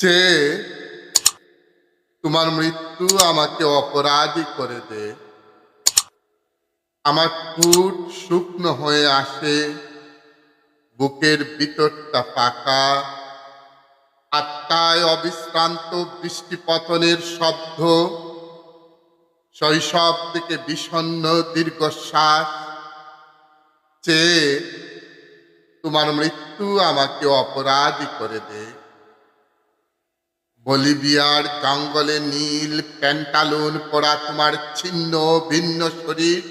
যে তোমার মৃত্যু আমাকে অপরাধী করে দে। আমার ঠোঁট শুকনো হয়ে আসে, বুকের ভিতরটা ফাঁকা। আত্মায় অবিশ্রান্ত বৃষ্টিপতনের শব্দ, শৈশব থেকে বিষণ্ণ দীর্ঘশ্বাস। চেয়ে তোমার মৃত্যু আমাকে অপরাধী করে দে। বলিভিয়ার জঙ্গলে নীল প্যান্টালুন পরা তোমার ছিন্ন ভিন্ন শরীর।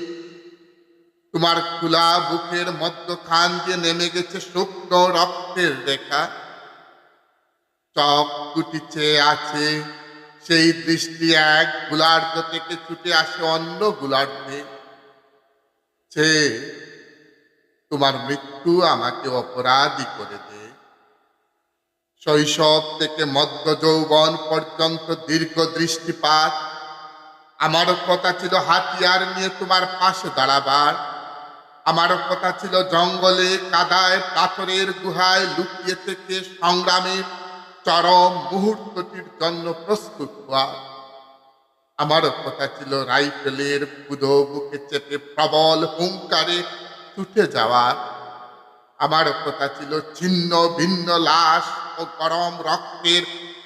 তোমার খোলা বুকের মধ্যখান দিয়ে নেমে গেছে শুকনো রক্তের রেখা। চক চেয়ে আছে, সেই দৃষ্টি এক গুলার্ধ থেকে ছুটে আসে অন্য গুলার্ধে। সে তোমার মৃত্যু আমাকে অপরাধী করে শৈশব থেকে মধ্য যৌবন পর্যন্ত দীর্ঘ দৃষ্টিপাত। আমারও কথা ছিল হাতিয়ার নিয়ে তোমার পাশে দাঁড়াবার। আমারও কথা ছিল জঙ্গলে, কাদায়, পাথরের গুহায় লুকিয়ে থেকে সংগ্রামের চরম মুহূর্তটির জন্য প্রস্তুত হওয়া আমারও কথা ছিল রাইফেলের কুদো বুকে চেপে প্রবল হুঙ্কারে ছুটে যাওয়া আমারও কথা ছিল ছিন্ন ভিন্ন লাশ ও গরম রক্তের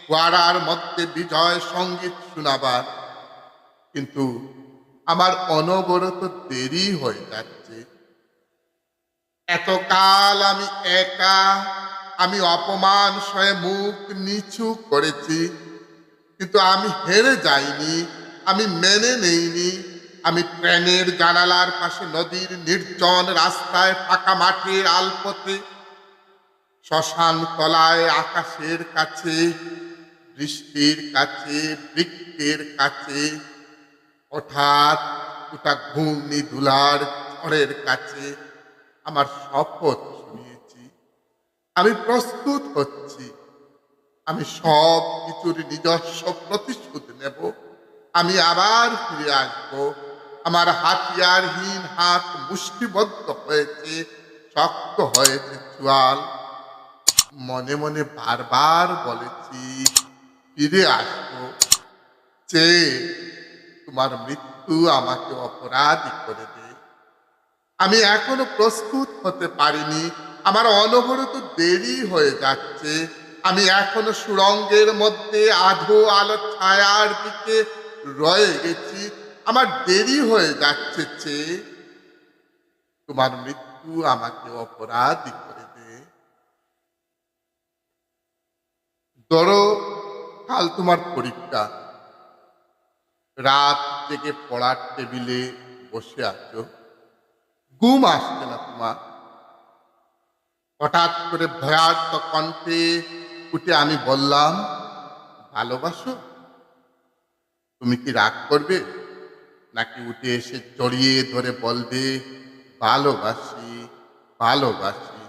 ফোয়ারার মধ্যে বিজয় সংগীত শোনাবার। কিন্তু আমার অনবরত দেরি হয়ে যাচ্ছে। এতকাল আমি একা, আমি অপমান সয়ে মুখ নিচু করেছি। কিন্তু আমি হেরে যাইনি, আমি মেনে নেইনি। আমি ট্রেনের জানালার পাশে নদীর নির্জন রাস্তায় ফাঁকা মাঠের আলপথে শ্মশান তলায়, আকাশের কাছে, বৃষ্টির কাছে, বৃক্ষের কাছে, হঠাৎ ওটা ঘূর্ণি ধুলার ঝড়ের কাছে আমার শপথ শুনিয়েছি। আমি প্রস্তুত হচ্ছি। আমি সব কিছুর নিজস্ব প্রতিশোধ নেব। আমি আবার ফিরে আসব। আমার হাতিয়ারহীন হাত মুষ্টিবদ্ধ হয়েছে, শক্ত হয়েছে চুয়াল। মনে মনে বারবার বলেছি, ফিরে আসব। যে তোমার মৃত্যু আমাকে অপরাধী করে দে। আমি এখনও প্রস্তুত হতে পারিনি। আমার অনবরত দেরি হয়ে যাচ্ছে। আমি এখনও সুরঙ্গের মধ্যে আধো আলো ছায়ার দিকে রয়ে গেছি। আমার দেরি হয়ে যাচ্ছে তোমার মৃত্যু আমাকে অপরাধী করে দে ধরো, কাল তোমার পরীক্ষা। রাত জেগে পড়ার টেবিলে বসে আছো। ঘুম আসছে না তোমার। হঠাৎ করে ভয়ার্থ কণ্ঠে উঠে আমি বললাম, ভালোবাসো? তুমি কি রাগ করবে? নাকি উঠে এসে জড়িয়ে ধরে বলবে, ভালোবাসি ভালোবাসি?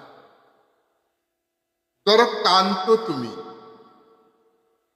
ধরো কান্ত তুমি।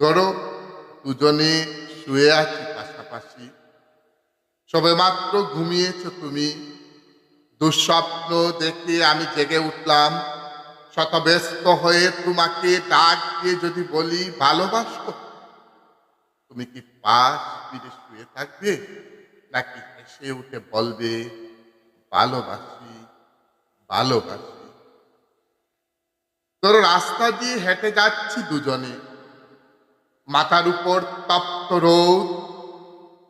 ধরো, দুজনে শুয়ে আছি পাশাপাশি। সবে মাত্র ঘুমিয়েছ তুমি। দুঃস্বপ্ন দেখে আমি জেগে উঠলাম। শতব্যস্ত হয়ে তোমাকে ডাক দিয়ে যদি বলি, ভালোবাসো? তুমি কি পাশ ফিরে শুয়ে থাকবে, নাকি হেসে উঠে বলবে, ভালোবাসি ভালোবাসি? তোর রাস্তা দিয়ে হেঁটে যাচ্ছি দুজনে। মাথার উপর তপ্ত রোদ।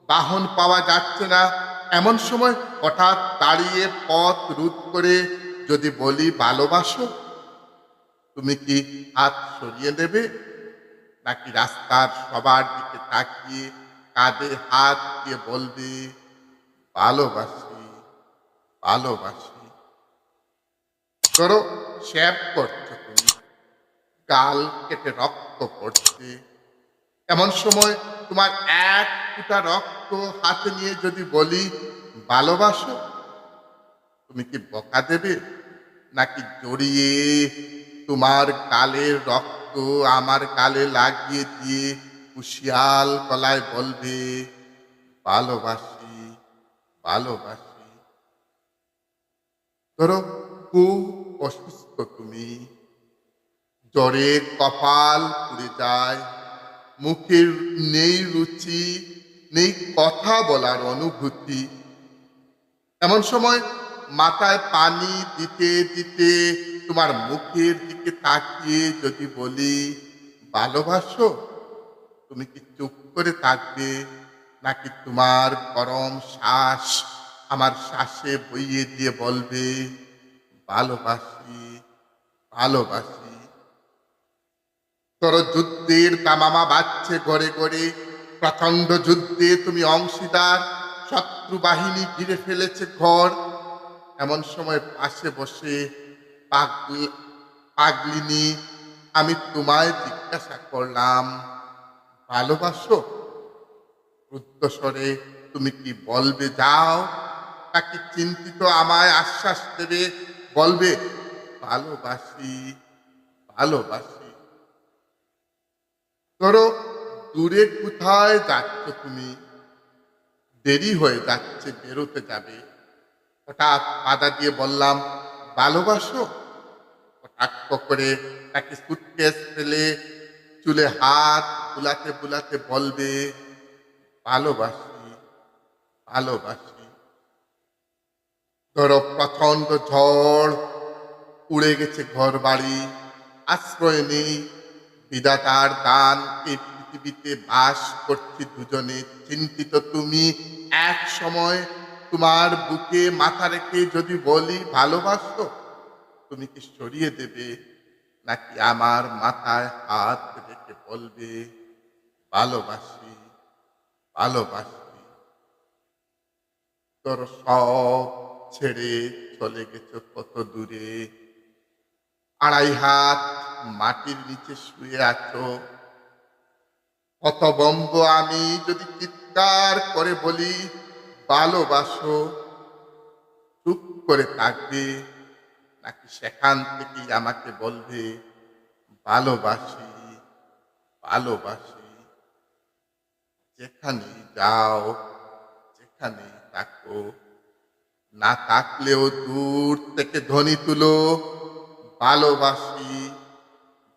বাহন পাওয়া যাচ্ছে না। এমন সময় হঠাৎ দাঁড়িয়ে পথ রোধ করে যদি বলি, ভালোবাসো? তুমি কি হাত সরিয়ে দেবে নাকি রাস্তার সবার দিকে তাকিয়ে কাঁধে হাত দিয়ে বলবে, ভালোবাসি ভালোবাসি। করো শ্যাপ করছ তুমি। গাল কেটে রক্ত পড়ছে। এমন সময় তোমার এক ফুটা রক্ত হাতে নিয়ে যদি বলি, ভালোবাসো? তুমি কি বকা দেবে? নাকি জড়িয়ে তোমার কালের রক্ত আমার গালে লাগিয়ে দিয়ে কুশিয়াল গলায় বলবে, ভালোবাসি ভালোবাসি। ধরো, খুব অসুস্থ তুমি। জ্বরে কপাল পুড়ে যায় মুখের নেই রুচি, নেই কথা বলার অনুভূতি। এমন সময় মাথায় পানি দিতে দিতে তোমার মুখের দিকে তাকিয়ে যদি বলি, ভালোবাসো? তুমি কি চুপ করে থাকবে? নাকি তোমার গরম শ্বাস আমার শ্বাসে বইয়ে দিয়ে বলবে, ভালোবাসি ভালোবাসি তোর যুদ্ধের দামামা বাজছে ঘরে ঘরে। প্রচণ্ড যুদ্ধে তুমি অংশীদার, শত্রু বাহিনী ঘিরে ফেলেছে ঘর। এমন সময় পাশে বসে পাগল- পাগলিনী, আমি তোমায় জিজ্ঞাসা করলাম, ভালোবাসো? রুদ্ধস্বরে, তুমি কি বলবে? যাও। তাকে চিন্তিত আমায় আশ্বাস দেবে, বলবে, ভালোবাসি ভালোবাসি। ধরো, দূরে কোথায় যাচ্ছ তুমি? দেরি হয়ে যাচ্ছে, বেরোতে যাবে। হঠাৎ বাধা দিয়ে বললাম ভালোবাসো কটাক্ষ করে তাকে সুটকেস ফেলে চুলে হাত বুলাতে বুলাতে বলবে ভালোবাসি ভালোবাসি ধরো প্রচণ্ড ঝড় উড়ে গেছে ঘর বাড়ি আশ্রয় নেই। বিধাতার দান এই পৃথিবীতে বাস করছি দুজনে। চিন্তিত তুমি, এক সময় তোমার বুকে মাথা রেখে যদি বলি ভালোবাসো, তুমি কি সরিয়ে দেবে? নাকি আমার মাথায় হাত রেখে বলবে, ভালোবাসি ভালোবাসি? তোর সব ছেড়ে চলে গেছ কত দূরে? আড়াই হাত মাটির নিচে শুয়ে আছো? কত বম্ব আমি যদি চিৎকার করে বলি ভালোবাসো চুপ করে থাকবে, নাকি সেখান থেকেই আমাকে বলবে ভালোবাসি ভালোবাসি যেখানে যাও, যেখানে থাকো, না থাকলেও দূর থেকে ধ্বনি তুলো ভালোবাসি